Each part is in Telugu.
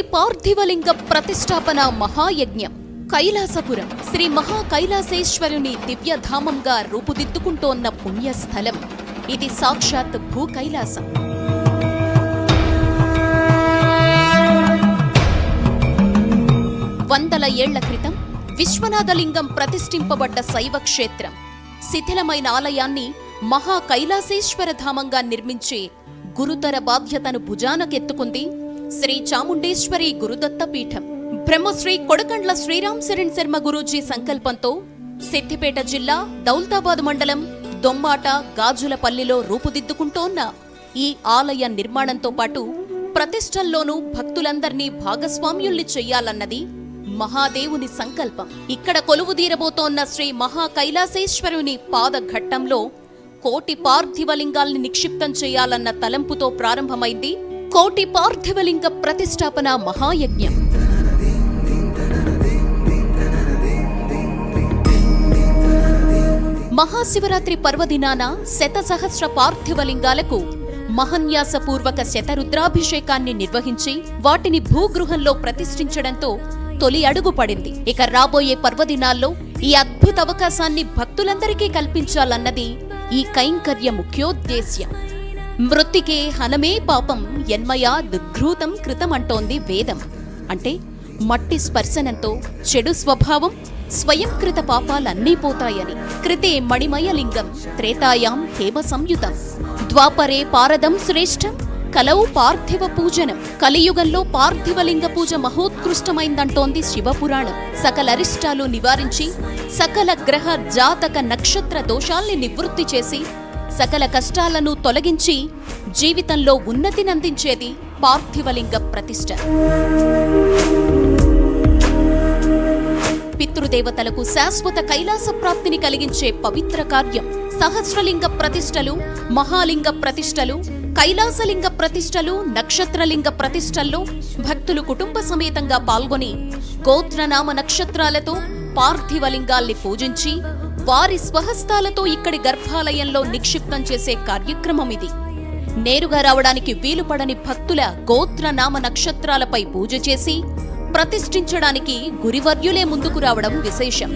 శ్రీ పార్థివలింగ ప్రతిష్టాపన మహాయజ్ఞం. కైలాసపురం శ్రీ మహా కైలాసేశ్వరుని దివ్యధామంగా రూపుదిద్దుకుంటోన్న పుణ్యస్థలం. ఇది సాక్షాత్ భూ కైలాసం వందల ఏళ్ళ క్రితం విశ్వనాథలింగం ప్రతిష్ఠింపబడ్డ శైవ క్షేత్రం శిథిలమైన ఆలయాన్ని మహా కైలాసేశ్వర ధామంగా నిర్మించే గురుతర బాధ్యతను భుజానకెత్తుకుంది శ్రీ చాముండేశ్వరి గురుదత్త పీఠం. బ్రహ్మశ్రీ కొడకండ్ల శ్రీరామ్ శరణ్ శర్మ గురూజీ సంకల్పంతో సిద్దిపేట జిల్లా దౌల్తాబాద్ మండలం దొమ్మాట గాజులపల్లిలో రూపుదిద్దుకుంటోన్న ఈ ఆలయ నిర్మాణంతో పాటు ప్రతిష్టల్లోనూ భక్తులందర్నీ భాగస్వామ్యుల్ని చెయ్యాలన్నది మహాదేవుని సంకల్పం. ఇక్కడ కొలువుదీరబోతోన్న శ్రీ మహా కైలాసేశ్వరుని పాదఘట్టంలో కోటి పార్థివలింగాల్ని నిక్షిప్తం చేయాలన్న తలంపుతో ప్రారంభమైంది కోటి పార్థివలింగ ప్రతిష్టాపన మహాయజ్ఞం. మహాశివరాత్రి పర్వదినాన శతసహస్ర పార్థివలింగాలకు మహన్యాసపూర్వక శతరుద్రాభిషేకాన్ని నిర్వహించి వాటిని భూగృహంలో ప్రతిష్ఠించడంతో తొలి అడుగు పడింది. ఇక రాబోయే పర్వదినాల్లో ఈ అద్భుత అవకాశాన్ని భక్తులందరికీ కల్పించాలన్నది ఈ కైంకర్య ముఖ్యోద్దేశ్యం. మృత్తికే హనమే పాపం ఎన్మయా దుర్ఘృతం కృతమంటోంది వేదం. అంటే మట్టి స్పర్శనంతో చెడు స్వభావం స్వయంకృత పాపాలన్నీ పోతాయని. కృతే మణిమయలింగం త్రేతాయాం హేమ సంయుతం. ద్వాపరే పారదం శ్రేష్టం కలౌ పార్థివ పూజనం. కలియుగంలో పార్థివలింగ పూజ మహోత్కృష్టమైందంటోంది శివపురాణం. సకల అరిష్టాలు నివారించి సకల గ్రహ జాతక నక్షత్ర దోషాల్ని నివృత్తి చేసి సకల కష్టాలను తొలగించి జీవితంలో ఉన్నతినందించేది పార్థివలింగ ప్రతిష్ఠ పితృదేవతలకు శాశ్వత కైలాస ప్రాప్తిని కలిగించే పవిత్ర కార్యం. సహస్రలింగ ప్రతిష్టలు మహాలింగ ప్రతిష్టలు కైలాసలింగ ప్రతిష్టలు నక్షత్రలింగ ప్రతిష్టల్లో భక్తులు కుటుంబ సమేతంగా పాల్గొని గోత్రనామ నక్షత్రాలతో పార్థివలింగాల్ని పూజించి వారి స్వహస్తాలతో ఇక్కడి గర్భాలయంలో నిక్షిప్తం చేసే కార్యక్రమం ఇది నేరుగా రావడానికి వీలుపడని భక్తుల గోత్ర నామ నక్షత్రాలపై పూజ చేసి ప్రతిష్ఠించడానికి గురివర్యులే ముందుకు రావడం విశేషం.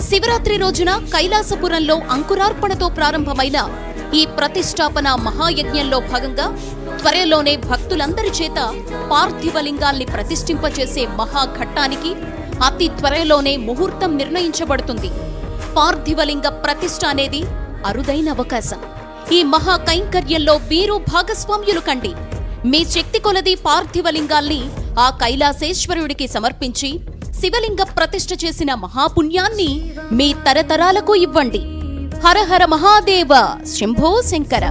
శివరాత్రి రోజున కైలాసపురంలో అంకురార్పణతో ప్రారంభమైన ఈ ప్రతిష్టాపన మహాయజ్ఞంలో భాగంగా త్వరలోనే భక్తులందరి చేత పార్థివలింగాల్ని ప్రతిష్ఠింపచేసే మహాఘట్టానికి అతి త్వరలోనే ముహూర్తం నిర్ణయించబడుతుంది. పార్థివలింగ ప్రతిష్ట అనేది అరుదైన అవకాశం. ఈ మహా కైంకర్యంలో మీరు భాగస్వామ్యులు కండి. మీ శక్తి కొలది పార్థివలింగాల్ని ఆ కైలాసేశ్వరుడికి సమర్పించి శివలింగ ప్రతిష్ఠ చేసిన మహాపుణ్యాన్ని మీ తరతరాలకు ఇవ్వండి. హరహర మహాదేవ శంభో శంకర.